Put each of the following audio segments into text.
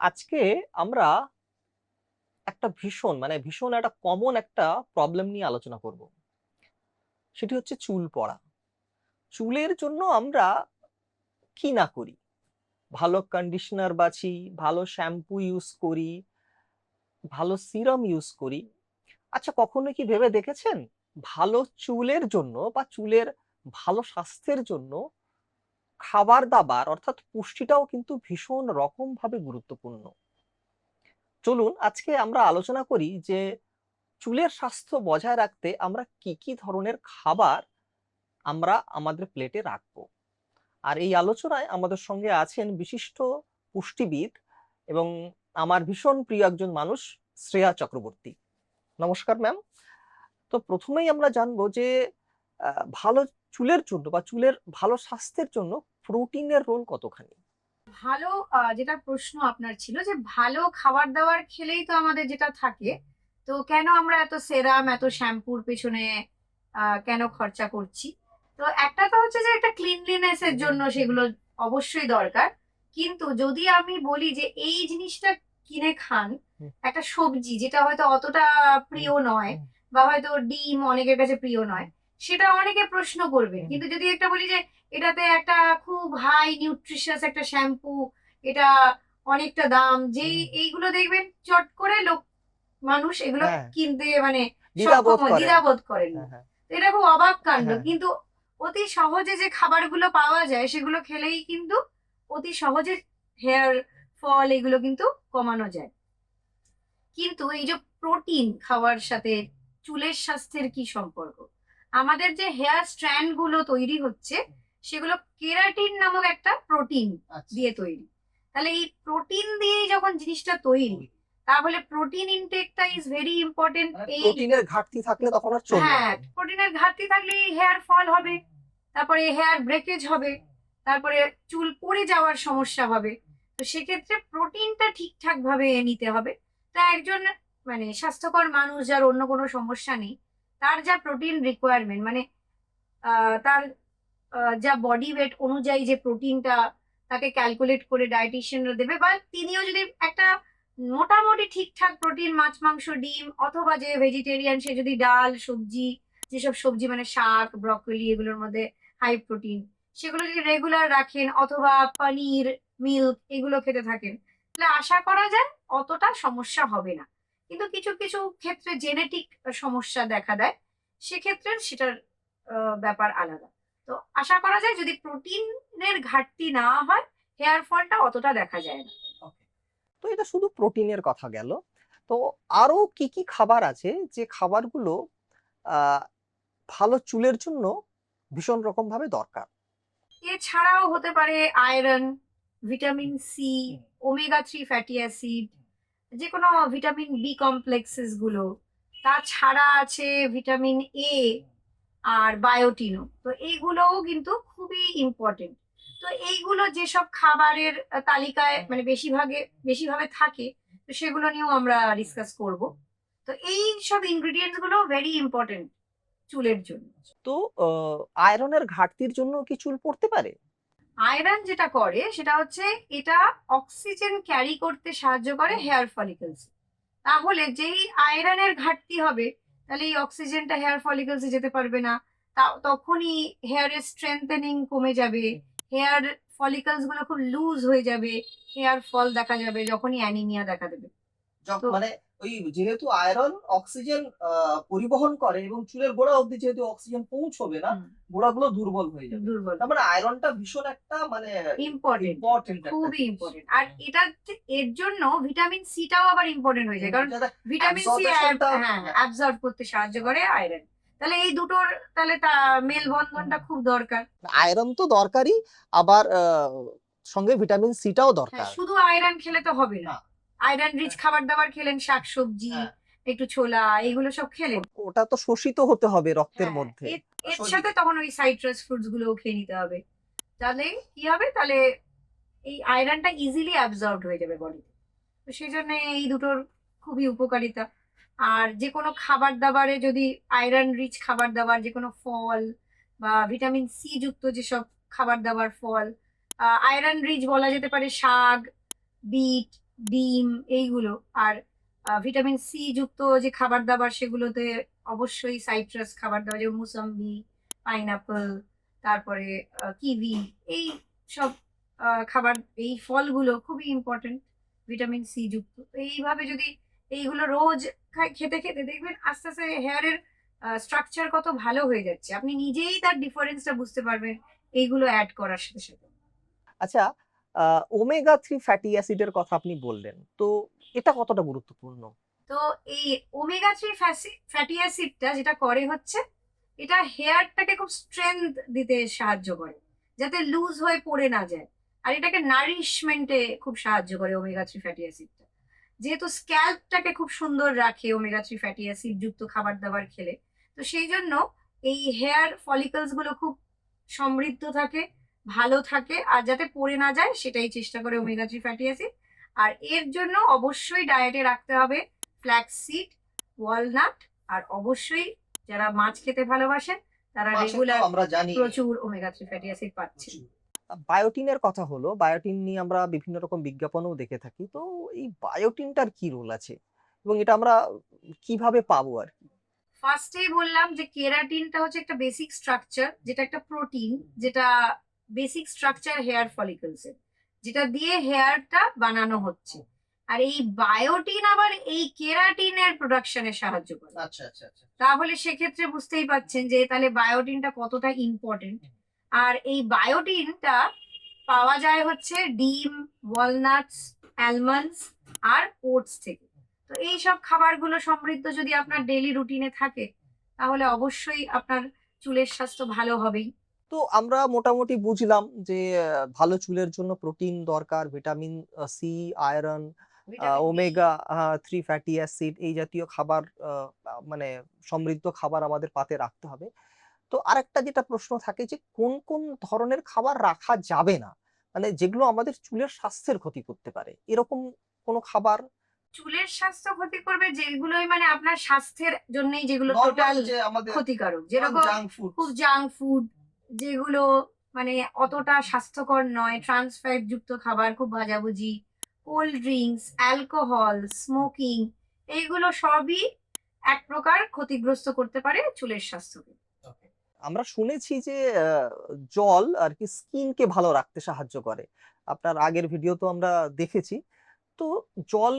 আজকে আমরা একটা ভীষণ মানে ভীষণ একটা কমন একটা প্রবলেম নিয়ে আলোচনা করব। সেটি হচ্ছে চুল পড়া। চুলের জন্য আমরা কি না করি? ভালো কন্ডিশনার বাছি, ভালো শ্যাম্পু ইউজ করি, ভালো সিরাম ইউজ করি। আচ্ছা কখনো কি ভেবে দেখেছেন? ভালো চুলের জন্য বা চুলের ভালো স্বাস্থ্যের জন্য খাবার দাবার অর্থাৎ পুষ্টিটাও কিন্তু ভীষণ রকম ভাবে গুরুত্বপূর্ণ। চলুন আজকে আমরা আলোচনা করি যে চুলের স্বাস্থ্য বজায় রাখতে আমরা কি কি ধরনের খাবার আমরা আমাদের প্লেটে রাখব। আর এই আলোচনায় আমাদের সঙ্গে আছেন বিশিষ্ট পুষ্টিবিদ এবং আমার ভীষণ প্রিয় একজন মানুষ, শ্রেয়া চক্রবর্তী। নমস্কার ম্যাম তো প্রথমেই আমরা জানব যে ভালো চুলের জন্য বা চুলের ভালো স্বাস্থ্যের জন্য প্রোটিনের রোল কতখানি? ভালো যেটা প্রশ্ন আপনার ছিল যে ভালো খাবার দাবার খেলেই তো আমাদের যেটা থাকে তো কেন আমরা এত সেরাম এত শ্যাম্পুর পেছনে কেন খরচা করছি? তো একটা তো হচ্ছে যে একটা ক্লিনলিনেস এর জন্য সেগুলো অবশ্যই দরকার কিন্তু যদি আমি বলি যে এই জিনিসটা কিনে খান একটা সবজি যেটা হয়তো অতটা প্রিয় নয় বা হয়তো ডিম অনেকের কাছে প্রিয় নয় সেটা অনেকে প্রশ্ন করবে কিন্তু যদি একটা বলি যে এটাতে একটা খুব হাই নিউট্রিশিয়াস একটা শ্যাম্পু এটা অনেকটা দাম যেই এইগুলো দেখবেন চট করে লোক মানুষ এগুলো হ্যাঁ। কিনতে মানে দ্বিধাবোধ করে। দ্বিধাবোধ করেন। হ্যাঁ, হ্যাঁ। তো এটা খুব অবাক কাণ্ড। কিন্তু অতি সহজে যে খাবারগুলো পাওয়া যায় সেগুলো খেলেই কিন্তু অতি সহজে হেয়ার ফল এগুলো কিন্তু কমানো যায়। কিন্তু এই যে প্রোটিন খাওয়ার সাথে চুলের স্বাস্থ্যের কি সম্পর্ক? আমাদের যে হেয়ার স্ট্র্যান্ডগুলো তৈরি হচ্ছে সেগুলো কেরাটিন নামক একটা প্রোটিন দিয়ে তৈরি। তাহলে এই প্রোটিন দিয়েই যখন জিনিসটা তৈরি তাহলে প্রোটিন ইনটেকটা ইজ ভেরি ইম্পর্টেন্ট এই প্রোটিনের ঘাটতি থাকলে তখন আর চলবে হ্যাঁ প্রোটিনের ঘাটতি থাকলে হেয়ার ফল হবে তারপরে হেয়ার ব্রেকেজ হবে তারপরে চুল পড়ে যাওয়ার সমস্যা হবে। তো সেক্ষেত্রে প্রোটিনটা ঠিকঠাক ভাবে নিতে হবে। তা একজন মানে স্বাস্থ্যকর মানুষ যার অন্য কোনো সমস্যা নেই তার যা প্রোটিন রিকোয়ারমেন্ট মানে তার যা বডি ওয়েট অনুযায়ী যে প্রোটিনটা তাকে ক্যালকুলেট করে ডায়েটিশিয়ানরা দেবে বা তিনিও যদি একটা মোটামুটি ঠিকঠাক প্রোটিন মাছ, মাংস, ডিম অথবা যে ভেজিটেরিয়ান সে যদি ডাল, সবজি, যেসব সবজি মানে শাক ব্রকলি এগুলোর মধ্যে হাই প্রোটিন সেগুলো যদি রেগুলার রাখেন অথবা পনির মিল্ক এগুলো খেতে থাকেন, তাহলে আশা করা যায় অতটা সমস্যা হবে না। কিন্তু কিছু কিছু ক্ষেত্রে জেনেটিক সমস্যা দেখা দেয় সেক্ষেত্রে সেটার ব্যাপার আলাদা। তো আশা করা যায় যদি প্রোটিনের ঘাটতি না হয় হেয়ার ফলটা অতটা দেখা যায় না। তো এটা শুধু প্রোটিনের কথা গেল। তো আরও কি কি খাবার আছে যে খাবারগুলো ভালো চুলের জন্য ভীষণ রকম ভাবে দরকার? এছাড়াও হতে পারে iron vitamin C omega three fatty acid যে কোনো ভিটামিন বি কমপ্লেক্সেসগুলো। তাছাড়া আছে ভিটামিন এ আর বায়োটিনও তো এইগুলোও কিন্তু খুবই ইম্পর্টেন্ট তো এইগুলো যেসব খাবারের তালিকায় মানে বেশিরভাগে বেশিভাবে থাকে, তো সেগুলো নিয়েও আমরা ডিসকাস করব। তো এই সব ইনগ্রিডিয়েন্টসগুলো ভেরি ইম্পর্টেন্ট চুলের জন্য। তো আয়রনের ঘাটতির জন্য কি চুল পড়তে পারে? আয়রন যেটা করে সেটা হচ্ছে এটা অক্সিজেন ক্যারি করতে সাহায্য করে হেয়ার ফলিকলস। তাহলে যেই আয়রনের ঘাটতি হবে তাহলে এই অক্সিজেনটা হেয়ার ফলিকলসে যেতে পারবে না। তখনই হেয়ারের স্ট্রেংথেনিং কমে যাবে হেয়ার ফলিকলসগুলো খুব লুজ হয়ে যাবে হেয়ার ফল দেখা যাবে যখনই অ্যানিমিয়া দেখা দেবে। মানে ওই যেহেতু আয়রন অক্সিজেন পরিবহন করে এবং চুলের গোড়া অবধি যেহেতু অক্সিজেন পৌঁছবে না গোড়াগুলো দুর্বল হয়ে যাবে। দুর্বল। তার মানে আয়রনটা ভীষণ একটা মানে ইম্পর্টেন্ট ইম্পর্টেন্ট খুবই ইম্পর্টেন্ট আর এটা এর জন্য ভিটামিন সিটাও আবার ইম্পর্টেন্ট হয়ে যায়। কারণ ভিটামিন সি হ্যাঁ অ্যাবজর্ব করতে সাহায্য করে আয়রন তাহলে এই দুটোর তাহলে মেলবন্ধনটা খুব দরকার। আয়রন তো দরকারই আবার সঙ্গে ভিটামিন সিটাও হ্যাঁ দরকার। শুধু আয়রন খেলে তো হবে না। আয়রন রিচ খাবার দাবার খেলেন শাকসবজি হ্যাঁ। একটু ছোলা এগুলো সব খেলেন। ওটা তো শোষিত হতে হবে রক্তের হ্যাঁ, মধ্যে। এর- এর সাথে তখন ওই সাইট্রাস ফ্রুটসগুলো খেয়ে নিতে হবে। তাহলে কি হবে? তাহলে এই আয়রনটা ইজিলি অ্যাবজর্বড হয়ে যাবে বডিতে তো। সেই জন্য এই দুটোর খুবই উপকারিতা। আর যে কোনো খাবার দাবারে যদি আয়রন রিচ খাবার দাবার যে কোনো ফল বা ভিটামিন সি যুক্ত যেসব খাবার দাবার ফল আয়রন রিচ বলা যেতে পারে শাক বিট ডিম, এইগুলো। আর ভিটামিন সি যুক্ত যে খাবার দাবার সেগুলোতে অবশ্যই সাইট্রাস খাবার দাবার যেমন মুসাম্বি, পাইনাপল, তারপরে কিভি এই সব খাবার, এই ফলগুলো খুবই ইম্পর্টেন্ট ভিটামিন সি যুক্ত। এইভাবে যদি এইগুলো রোজ খেতে খেতে দেখবেন আস্তে আস্তে হেয়ারের স্ট্রাকচার কত ভালো হয়ে যাচ্ছে। আপনি নিজেই তার ডিফারেন্সটা বুঝতে পারবেন, এইগুলো অ্যাড করার সাথে সাথে। আচ্ছা ওমেগা থ্রি ফ্যাটি অ্যাসিডের কথা আপনি বললেন। তো এটা কতটা গুরুত্বপূর্ণ? তো এই ওমেগা থ্রি ফ্যাটি অ্যাসিডটা যেটা করে হচ্ছে, এটা হেয়ারটাকে খুব স্ট্রেংথ দিতে সাহায্য করে, যাতে লুজ হয়ে পড়ে না যায়। আর এটাকে নারিশমেন্টে খুব সাহায্য করে ওমেগা থ্রি ফ্যাটি অ্যাসিডটা যেহেতু স্ক্যাল্পটাকে খুব সুন্দর রাখে ওমেগা থ্রি ফ্যাটি অ্যাসিড যুক্ত খাবার দাবার খেলে, তো সেই জন্য এই হেয়ার ফলিকলসগুলো খুব সমৃদ্ধ থাকে ভালো থাকে আর যাতে পড়ে না যায় সেটাই চেষ্টা করে ওমেগা থ্রি ফ্যাটি অ্যাসিড আর এর জন্য অবশ্যই ডায়েটে রাখতে হবে ফ্ল্যাক্স সিড ওয়ালনাট আর অবশ্যই যারা মাছ খেতে ভালোবাসেন তারা রেগুলার আমরা জানি প্রচুর ওমেগা থ্রি ফ্যাটি অ্যাসিড পাচ্ছেন। বায়োটিনের কথা হলো বায়োটিন নিয়ে আমরা বিভিন্ন রকম বিজ্ঞাপনও দেখে থাকি তো এই বায়োটিনটার কি রোল আছে? এবং এটা আমরা কীভাবে পাবো আর কি? ফার্স্টেই বললাম যে কেরাটিনটা হচ্ছে একটা বেসিক স্ট্রাকচার যেটা একটা প্রোটিন যেটা বেসিক স্ট্রাকচার হেয়ার ফলিকলস এর যেটা দিয়ে হেয়ারটা বানানো হচ্ছে। আর এই বায়োটিন আবার এই কেরাটিনের প্রোডাকশনে সাহায্য করে। আচ্ছা আচ্ছা আচ্ছা। তাহলে সেক্ষেত্রে বুঝতেই পাচ্ছেন যে তাহলে বায়োটিনটা কতটা ইম্পর্টেন্ট আর এই বায়োটিনটা পাওয়া যায় হচ্ছে ডিম ওয়ালনাটস অ্যালমন্ডস আর ওটস থেকে। তো এই সব খাবারগুলো সমৃদ্ধ যদি আপনার ডেলি রুটিনে থাকে তাহলে অবশ্যই আপনার চুলের স্বাস্থ্য ভালো হবেই। তো আমরা মোটামুটি বুঝলাম যে ভালো চুলের জন্য প্রোটিন দরকার vitamin C iron omega three fatty acid এই জাতীয় খাবার মানে সমৃদ্ধ খাবার আমাদের পাতে রাখতে হবে। তো আরেকটা যেটা প্রশ্ন থাকে যে কোন কোন ধরনের খাবার রাখা যাবে না? মানে যেগুলো আমাদের চুলের স্বাস্থ্যের ক্ষতি করতে পারে। এরকম কোনো খাবার? চুলের স্বাস্থ্য ক্ষতি করবে যেগুলোই মানে আপনার স্বাস্থ্যের জন্যই যেগুলো টোটাল ক্ষতিকারক। যেরকম খুব জাঙ্ক ফুড যেগুলো মানে অতটা স্বাস্থ্যকর নয়। ট্রান্স ফ্যাট যুক্ত খাবার, খুব ভাজাভুজি কোল্ড ড্রিঙ্কস অ্যালকোহল স্মোকিং এইগুলো সবই এক প্রকার ক্ষতিগ্রস্ত করতে পারে চুলের স্বাস্থ্যকে। আমরা শুনেছি যে জল আর কি স্কিনকে ভালো রাখতে সাহায্য করে। আপনার আগের ভিডিও তো আমরা দেখেছি। তো জল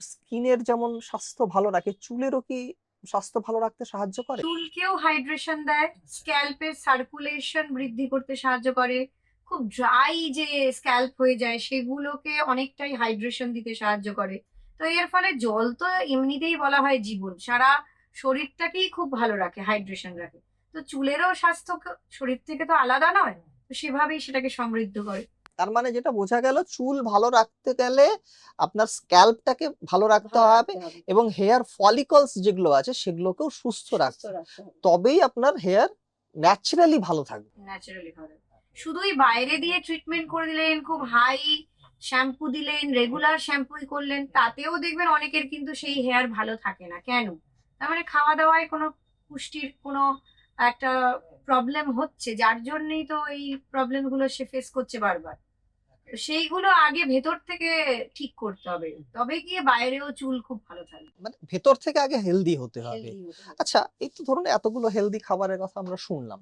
স্কিনের যেমন স্বাস্থ্য ভালো রাখে, চুলেরও কি স্বাস্থ্য ভালো রাখতে সাহায্য করে? চুলকেও হাইড্রেশন দেয় স্ক্যাল্পের সার্কুলেশন বৃদ্ধি করতে সাহায্য করে। খুব ড্রাই যে স্ক্যাল্প হয়ে যায়, সেগুলোকে অনেকটাই হাইড্রেশন দিতে সাহায্য করে। তো এর ফলে জল তো এমনিতেই বলা হয় জীবন। সারা শরীরটাকেই খুব ভালো রাখে হাইড্রেশন রাখে। তো চুলেরও স্বাস্থ্য শরীর থেকে তো আলাদা নয়, তো সেভাবেই সেটাকে সমৃদ্ধ করে। তার মানে যেটা বোঝা গেল চুল ভালো রাখতে গেলে আপনার স্ক্যাল্পটাকে ভালো রাখতে হবে এবং হেয়ার ফলিকলস যেগুলো আছে সেগুলোকেও সুস্থ রাখতে তবেই আপনার হেয়ার ন্যাচারালি ভালো থাকবে। ন্যাচারালি ভালো। শুধুই বাইরে দিয়ে ট্রিটমেন্ট করে দিলেন খুব হাই শ্যাম্পু দিলেন রেগুলার শ্যাম্পুই করলেন তাতেও দেখবেন অনেকের কিন্তু সেই হেয়ার ভালো থাকে না। কেন? তার মানে খাওয়া দাওয়ায় কোনো পুষ্টির কোনো একটা প্রবলেম হচ্ছে যার জন্যই তো এই প্রবলেমগুলো সে ফেস করছে বারবার। সেইগুলো আগে ভেতর থেকে ঠিক করতে হবে। তবে গিয়ে বাইরেও চুল খুব ভালো থাকবে। মানে ভেতর থেকে আগে হেলদি হতে হবে। আচ্ছা এই তো ধরুন এতগুলো হেলদি খাবারের কথা আমরা শুনলাম।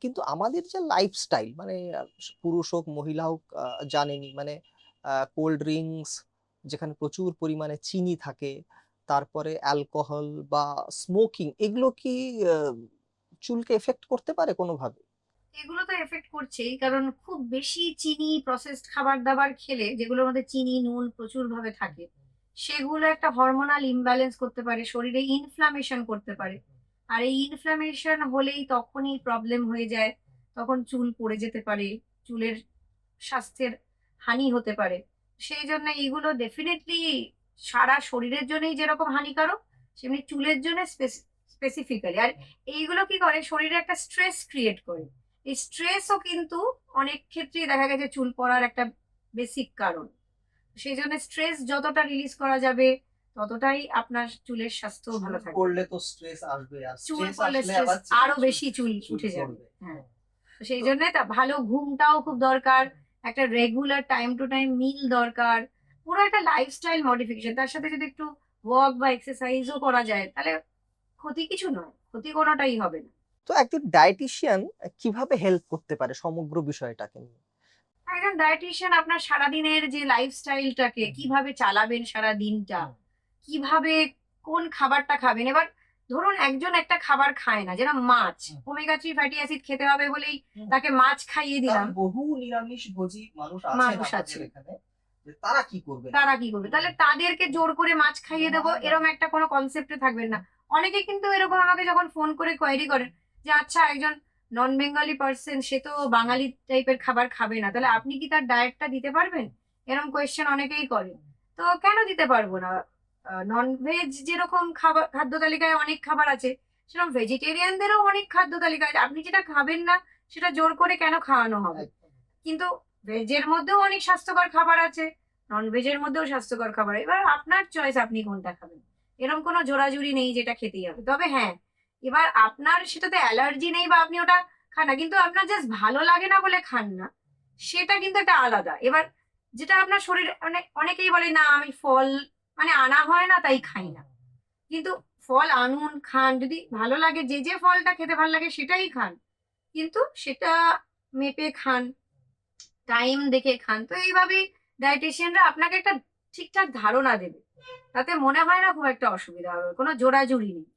কিন্তু আমাদের যে লাইফস্টাইল মানে পুরুষ হোক মহিলা হোক আহ, জানেনই মানে কোল্ড ড্রিঙ্কস যেখানে প্রচুর পরিমাণে চিনি থাকে তারপরে অ্যালকোহল বা স্মোকিং এগুলো কি চুলকে এফেক্ট করতে পারে কোনোভাবে? এগুলো তো এফেক্ট করছেই, কারণ খুব বেশি চিনি প্রসেসড খাবার দাবার খেলে যেগুলোর মধ্যে চিনি, নুন প্রচুর ভাবে থাকে, সেগুলো একটা হরমোনাল ইমব্যালেন্স করতে পারে, শরীরে ইনফ্লামেশন করতে পারে। আর এই ইনফ্লামেশন হলেই তখনই প্রবলেম হয়ে যায়, তখন চুল পড়ে যেতে পারে, চুলের স্বাস্থ্যের হানি হতে পারে। সেই জন্য এইগুলো ডেফিনেটলি সারা শরীরের জন্যই যেরকম হানিকারক, সেমনি চুলের জন্য স্পেসিফিক্যালি আর এইগুলো কি করে? শরীরে একটা স্ট্রেস ক্রিয়েট করে। এই স্ট্রেসও কিন্তু অনেক ক্ষেত্রেই দেখা গেছে চুল পড়ার একটা বেসিক কারণ। সেই জন্য স্ট্রেস যতটা রিলিজ করা যাবে ততটাই আপনার চুলের স্বাস্থ্য ভালো থাকবে। করলে তো স্ট্রেস আসবে চুল পড়লে স্ট্রেস আরও বেশি চুল উঠে যাবে। হ্যাঁ। সেই জন্য তা ভালো ঘুমটাও খুব দরকার একটা regular time to time meal দরকার পুরো একটা লাইফস্টাইল মডিফিকেশন তার সাথে যদি একটু ওয়ার্ক বা এক্সারসাইজও করা যায় তাহলে ক্ষতি কিছু নয় ক্ষতি কোনোটাই হবে না। তো একজন ডায়েটিশিয়ান কীভাবে হেল্প করতে পারে সমগ্র বিষয়টাকে নিয়ে? একজন ডায়েটিশিয়ান আপনার সারাদিনের যে লাইফস্টাইলটাকে কীভাবে চালাবেন সারা দিনটা কীভাবে কোন খাবারটা খাবেন? এবার ধরুন একজন একটা খাবার খায় না যেরকম মাছ। ওমেগা থ্রি ফ্যাটি অ্যাসিড খেতে হবে বলেই তাকে মাছ খাইয়ে দিলাম। বহু নিরামিষ ভোজী মানুষ আছে। এখানে তারা কি করবে? তারা কি করবে? তাহলে তাদেরকে জোর করে মাছ খাইয়ে দেবো এরকম একটা কোনো কনসেপ্টে থাকবেন না। অনেকে কিন্তু এরকম আমাকে যখন ফোন করে কোয়ারি করেন যে আচ্ছা একজন নন বেঙ্গলি পার্সন সে তো বাঙালি টাইপের খাবার খাবে না। তাহলে আপনি কি তার ডায়েটটা দিতে পারবেন? এরকম কোয়েশ্চেন অনেকেই করে। তো কেন দিতে পারব না? নন ভেজ যেরকম খাবার খাদ্য তালিকায় অনেক খাবার আছে, সেরকম ভেজিটেরিয়ানদেরও অনেক খাদ্য তালিকা আছে। আপনি যেটা খাবেন না, সেটা জোর করে কেন খাওয়ানো হবে? কিন্তু ভেজের মধ্যেও অনেক স্বাস্থ্যকর খাবার আছে নন ভেজের মধ্যেও স্বাস্থ্যকর খাবার। এবার আপনার চয়েস আপনি কোনটা খাবেন? এরকম কোনো জোরাজুরি নেই যেটা খেতেই হবে। তবে হ্যাঁ এবার আপনার সেটাতে অ্যালার্জি নেই বা আপনি ওটা খান না, কিন্তু আপনার জাস্ট ভালো লাগে না বলে খান না, সেটা কিন্তু একটা আলাদা। এবার যেটা আপনার শরীর মানে অনেকেই বলে, না, আমি ফল মানে আনা হয় না, তাই খাই না। কিন্তু ফল আনুন, খান, যদি ভালো লাগে, যে যে ফলটা খেতে ভালো লাগে, সেটাই খান। কিন্তু সেটা মেপে খান টাইম দেখে খান। তো এইভাবেই ডায়েটিশিয়ানরা আপনাকে একটা ঠিকঠাক ধারণা দেবে। তাতে মনে হয় না খুব একটা অসুবিধা হবে, কোনো জোড়াজুড়ি নেই।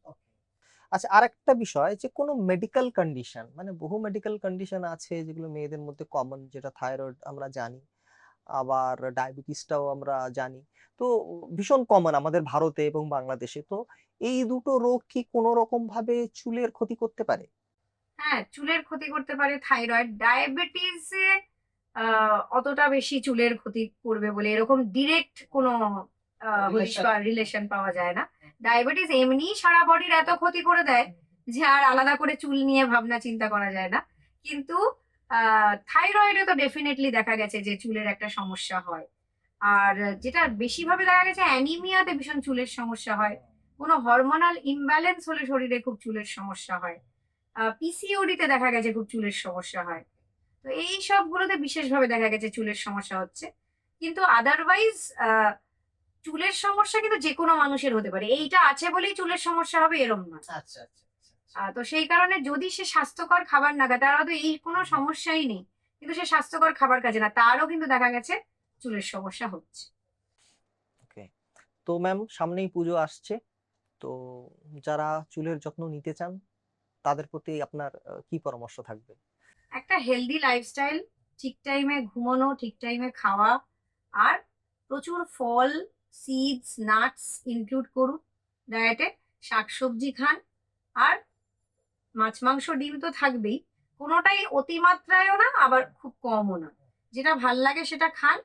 আচ্ছা আরেকটা বিষয় যে কোনো মেডিকেল কন্ডিশন মানে বহু মেডিকেল কন্ডিশন আছে যেগুলো মেয়েদের মধ্যে কমন যেটা থাইরয়েড আমরা জানি আবার ডায়াবেটিসটাও আমরা জানি। তো ভীষণ কমন আমাদের ভারতে এবং বাংলাদেশে। তো এই দুটো রোগ কি কোনো রকম ভাবে চুলের ক্ষতি করতে পারে? হ্যাঁ চুলের ক্ষতি করতে পারে থাইরয়েড ডায়াবেটিসে অতটা বেশি চুলের ক্ষতি করবে বলে এরকম ডিরেক্ট কোনো. রিলেশন পাওয়া যায় না। ডায়াবেটিস এমনি সারা বডির এত ক্ষতি করে দেয় যে আর আলাদা করে চুল নিয়ে ভাবনা চিন্তা করা যায় না। কিন্তু থাইরয়েডে তো ডেফিনেটলি দেখা গেছে যে চুলের একটা সমস্যা হয়। আর যেটা বেশিভাবে দেখা গেছে অ্যানিমিয়াতে ভীষণ চুলের সমস্যা হয়। কোনো হরমোনাল ইমব্যালেন্স হলে শরীরে খুব চুলের সমস্যা হয়। পিসিওডিতে দেখা গেছে খুব চুলের সমস্যা হয়। তো এই সবগুলোতে বিশেষভাবে দেখা গেছে চুলের সমস্যা হচ্ছে। কিন্তু আদারওয়াইজ চুলের সমস্যা কিন্তু যে কোনো মানুষের হতে পারে। এইটা আছে বলেই চুলের সমস্যা হবে এরম না আচ্ছা আচ্ছা আহ, তো সেই কারণে যদি সে স্বাস্থ্যকর খাবার না খায় তার তো এই কোনো সমস্যাই নেই। কিন্তু সে স্বাস্থ্যকর খাবার খাচ্ছে না তারও কিন্তু দেখা গেছে চুলের সমস্যা হচ্ছে। তো ম্যাম সামনেই পুজো আসছে। তো যারা চুলের যত্ন নিতে চান তাদের প্রতি আপনার কি পরামর্শ থাকবে? একটা হেলদি লাইফস্টাইল ঠিক টাইমে ঘুমানো ঠিক টাইমে খাওয়া আর প্রচুর ফল সিডস নাটস ইনক্লুড করুন। ডায়েটে শাকসবজি খান। আর মাছ মাংস ডিম তো থাকবেই। কোনোটাই অতিমাত্রায়ও না আবার খুব কমও না। যেটা ভালো লাগে সেটা খান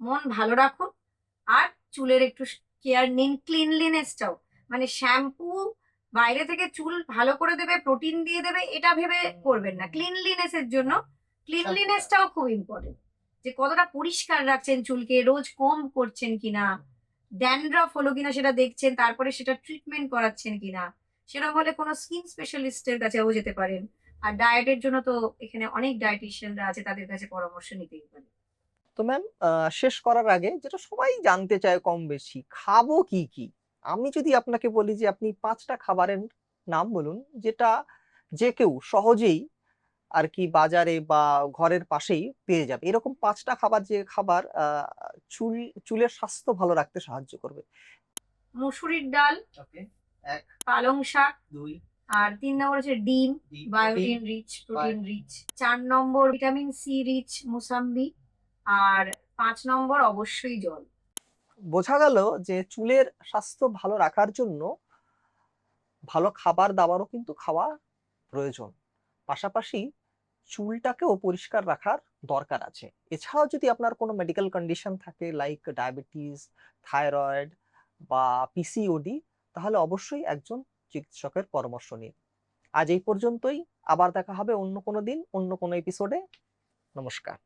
মন ভালো রাখুন। আর চুলের একটু কেয়ার নিন ক্লিনলিনেসটাও মানে শ্যাম্পু বাইরে থেকে চুল ভালো করে দেবে প্রোটিন দিয়ে দেবে এটা ভেবে করবেন না। ক্লিনলিনেসের জন্য ক্লিনলিনেসটাও খুব ইম্পর্টেন্ট যে কতটা পরিষ্কার রাখছেন চুলকে রোজ কম করছেন কিনা ড্যান্ড্রফ হলো কিনা সেটা দেখছেন, তারপরে সেটা ট্রিটমেন্ট করাচ্ছেন কিনা সেরকম হলে কোনো স্কিন স্পেশালিস্টের কাছেও যেতে পারেন। আর ডায়েটের জন্য তো এখানে অনেক ডায়েটিশিয়ানরা আছে, তাদের কাছে পরামর্শ নিতেই পারেন তো ম্যাম শেষ করার আগে যেটা সবাই জানতে চায় কম বেশি, খাব কি কি? আমি যদি আপনাকে বলি যে আপনি পাঁচটা খাবারের নাম বলুন, যেটা যে কেউ সহজেই আর কি বাজারে বা ঘরের পাশেই পেয়ে যাবে। এরকম পাঁচটা খাবার যে খাবার আহ, চুল চুলের স্বাস্থ্য ভালো রাখতে সাহায্য করবে। মুসুরির ডাল ওকে এক পালং শাক দুই আর তিন নম্বর হচ্ছে ডিম বায়োটিন রিচ প্রোটিন রিচ। চার নম্বর ভিটামিন সি রিচ মুসাম্বি আর পাঁচ নম্বর অবশ্যই জল। বোঝা গেল যে চুলের স্বাস্থ্য ভালো রাখার জন্য ভালো খাবার দাবারও কিন্তু খাওয়া প্রয়োজন। পাশাপাশি চুলটাকেও পরিষ্কার রাখার দরকার আছে। এছাড়াও যদি আপনার কোনো মেডিকেল কন্ডিশন থাকে লাইক ডায়াবেটিস থাইরয়েড বা পিসিওডি তাহলে অবশ্যই একজন চিকিৎসকের পরামর্শ নিন। আজ এই পর্যন্তই। আবার দেখা হবে অন্য কোনো দিন, অন্য কোনো এপিসোডে নমস্কার।